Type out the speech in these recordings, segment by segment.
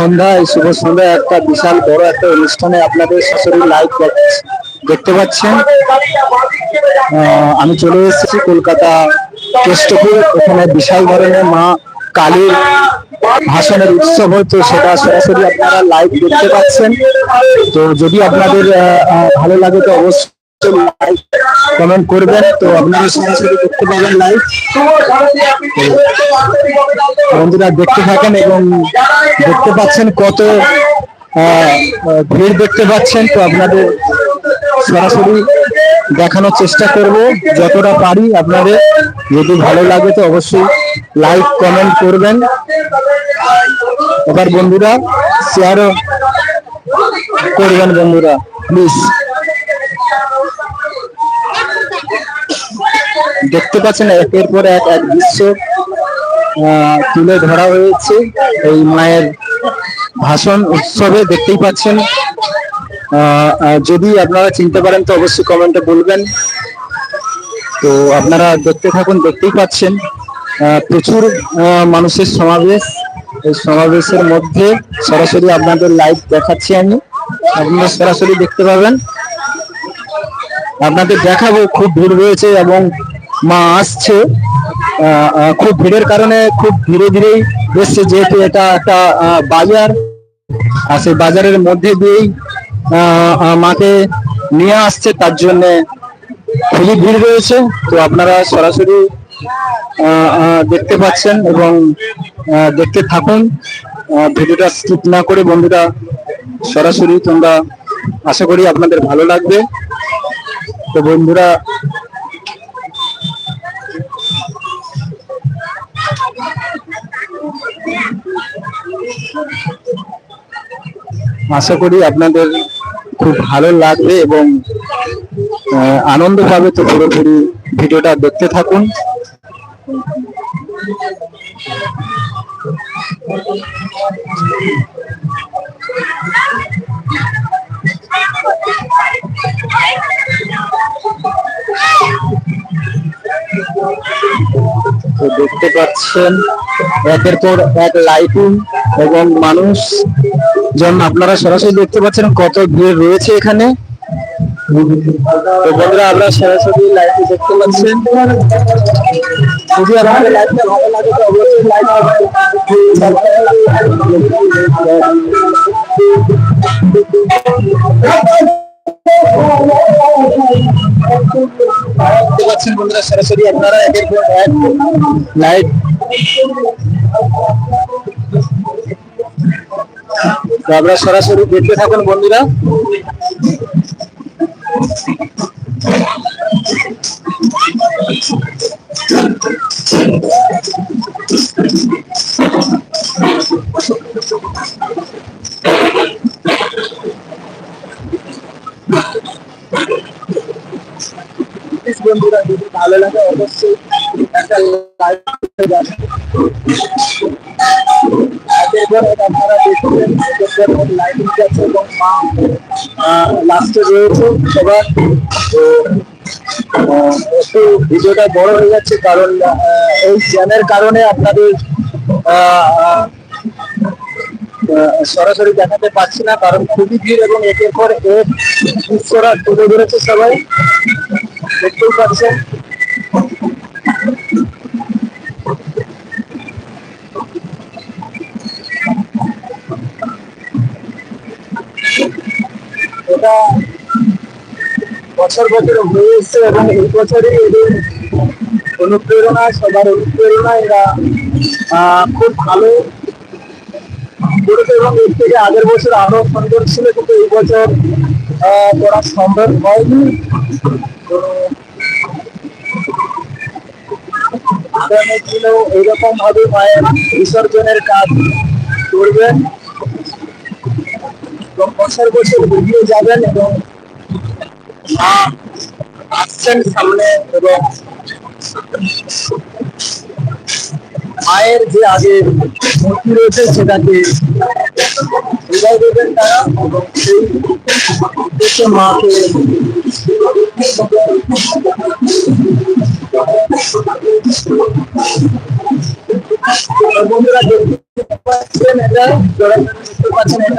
সন্ধ্যা, এই শুভ সন্ধ্যা একটা বিশাল বড় একটা অনুষ্ঠানে আপনাদের সরাসরি লাইভ দেখতে পাচ্ছেন। আমি চলে এসেছি কলকাতা কেষ্টপুর ওখানে বিশাল ধরনের মা কালীর ভাষণের উৎসব হচ্ছে, সেটা সরাসরি আপনারা লাইভ দেখতে পাচ্ছেন। তো যদি আপনাদের ভালো লাগে তো অবশ্যই কমেন্ট করবেন। তো আপনারা সরাসরি দেখতে পাবেন লাইভ বন্ধুরা দেখতে থাকেন এবং দেখতে পাচ্ছেন কত ভিড় দেখতে পাচ্ছেন। তো আপনাদের সরাসরি দেখানোর চেষ্টা করব। যতটা পারি আপনাদের, যদি ভালো লাগে তো অবশ্যই লাইক কমেন্ট করবেন। এবার বন্ধুরা শেয়ারও করবেন বন্ধুরা প্লিজ দেখতে পাচ্ছেন, একের পর এক এক দৃশ্য তুলে ধরা হয়েছে। এই মায়ের ভাষণ, উৎসবে দেখতেই পাচ্ছেন। যদি আপনারা চিনতে পারেন, তো অবশ্যই কমেন্টে বলবেন। তো আপনারা দেখতে থাকুন, দেখতেই পাচ্ছেন। প্রচুর মানুষের সমাবেশ। এই সমাবেশের মধ্যে সরাসরি আপনাদের লাইভ দেখাচ্ছি আমি। আপনারা সরাসরি দেখতে পাবেন। আপনাদের দেখাবো, খুব ভিড় রয়েছে এবং মা আসছে খুব ভিড়ের কারণে খুব ধীরে ধীরেই এসছে, যেহেতু এটা একটা বাজার। আর সেই বাজারের মধ্যে দিয়েই মাকে নিয়ে আসছে, তার জন্য খুবই ভিড় রয়েছে। তো আপনারা সরাসরি দেখতে পাচ্ছেন এবং দেখতে থাকুন। ভিডিওটা স্কিপ না করে বন্ধুরা সরাসরি তোমরা আশা করি আপনাদের ভালো লাগবে। তো বন্ধুরা আশা করি আপনাদের খুব ভালো লাগবে এবং আনন্দ পাবে তো পুরোপুরি ভিডিওটা দেখতে থাকুন। দেখতে পাচ্ছেন, একের পর এক লাইটিং এবং মানুষ যেমন আপনারা সরাসরি দেখতে পাচ্ছেন কত ভিড় রয়েছে এখানে। সরাসরি দেখতে পাচ্ছেন। ভালো লাগে অবশ্যই দেখতে পাচ্ছেন সরাসরি আপনারা পর এক তো আপনারা সরাসরি দেখতে থাকুন বন্ধুরা। যদি ভালো লাগে অবশ্যই একটা আপনারা আছে এবং মা একটু ভিডিওটা বড় হয়ে যাচ্ছে কারণ এই জ্যামের কারণে আপনাদের সরাসরি দেখাতে পারছি না, কারণ খুবই ভিড় এবং একের পর এক দৃশ্যরা তুলে ধরেছে সবাই। দেখতেই পাচ্ছেন। এটা বছর বছর হয়ে এসছে এবং এই বছরই এদের অনুপ্রেরণা, সবার অনুপ্রেরণা এরা খুব ভালো করেছে এবং এর থেকে আগের বছর আরও সুন্দর ছিল, কিন্তু এই বছর করা সম্ভব হয়নি। আগামী দিনেও এইরকম ভাবে মায়ের বিসর্জনের কাজ করবেন। বছর বছর এগিয়ে যাবেন এবং মা আসছেন সামনে এবং মায়ের যে আগে মূর্তি রয়েছে সেটাকে দেবেন তারা বন্ধুরা পাচ্ছেন এটা দেখতে পাচ্ছেন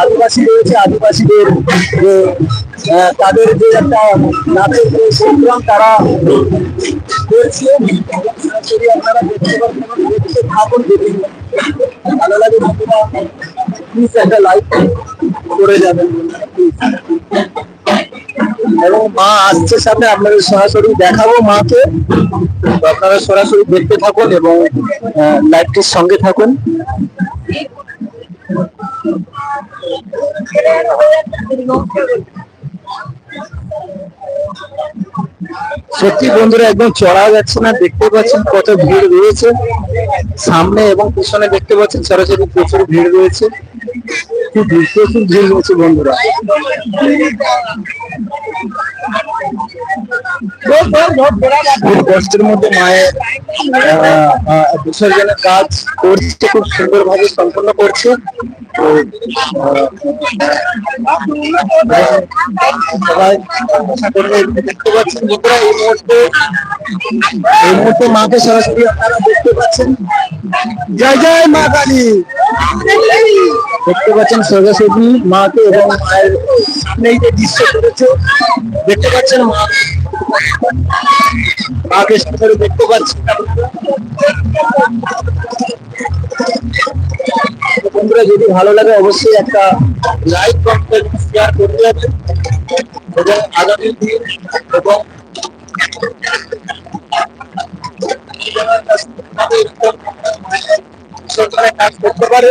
আদিবাসী রয়েছে, আদিবাসীদের তাদের যে একটা নাচের যে সংগ্রাম তারা করছে সরাসরি আপনারা দেখতে পাচ্ছেন দেখতে থাকুন যদি ভালো লাগে একটা লাইক করে যাবেন। এবং মা আসছে সামনে আপনাদের সরাসরি দেখাবো মাকে। তো আপনারা সরাসরি দেখতে থাকুন এবং লাইভটির সঙ্গে থাকুন। সত্যি বন্ধুরা, একদম চড়া যাচ্ছে না, দেখতে পাচ্ছেন কত ভিড় রয়েছে। সামনে এবং পিছনে দেখতে পাচ্ছেন সরাসরি প্রচুর ভিড় রয়েছে। খুব প্রচুর ভিড় রয়েছে বন্ধুরা। কষ্টের মধ্যে মায়ের বিসর্জনের কাজ করছে, খুব সুন্দর ভাবে সম্পন্ন করছে। দেখতে পাচ্ছেন এই মুহূর্তে মাকে সরাসরি আপনারা দেখতে পাচ্ছেন। জয় জয় মা কালী। দেখতে পাচ্ছেন সরাসরি মাকে এবং মায়ের যে দৃশ্য করেছে, দেখতে পাচ্ছেন মা মাকে দেখতে পাচ্ছেন তো বন্ধুরা, যদি ভালো লাগে, অবশ্যই একটা লাইক কমেন্ট শেয়ার করে যাবেন এবং আগামী দিন এবং সরকারে কাজ করতে পারে।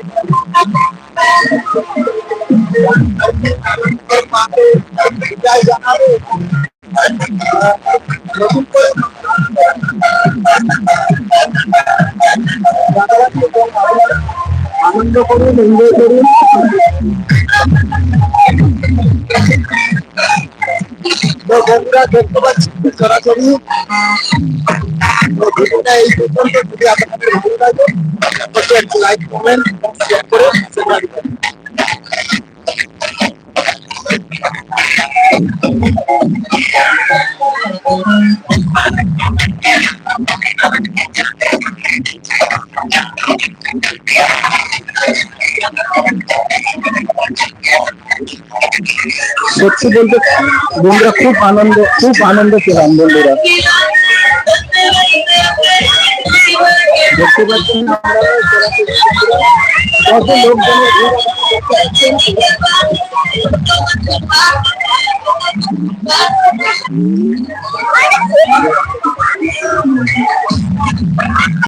আনন্দ করুন এনজয় করুন তো বন্ধুরা দেখতে পাচ্ছি সরাসরি ভালো লাগে লাইক কমেন্ট শেয়ার করে। सत्य बोलते बंधुरा खूब आनंद खूब आनंद पेल बंधुरा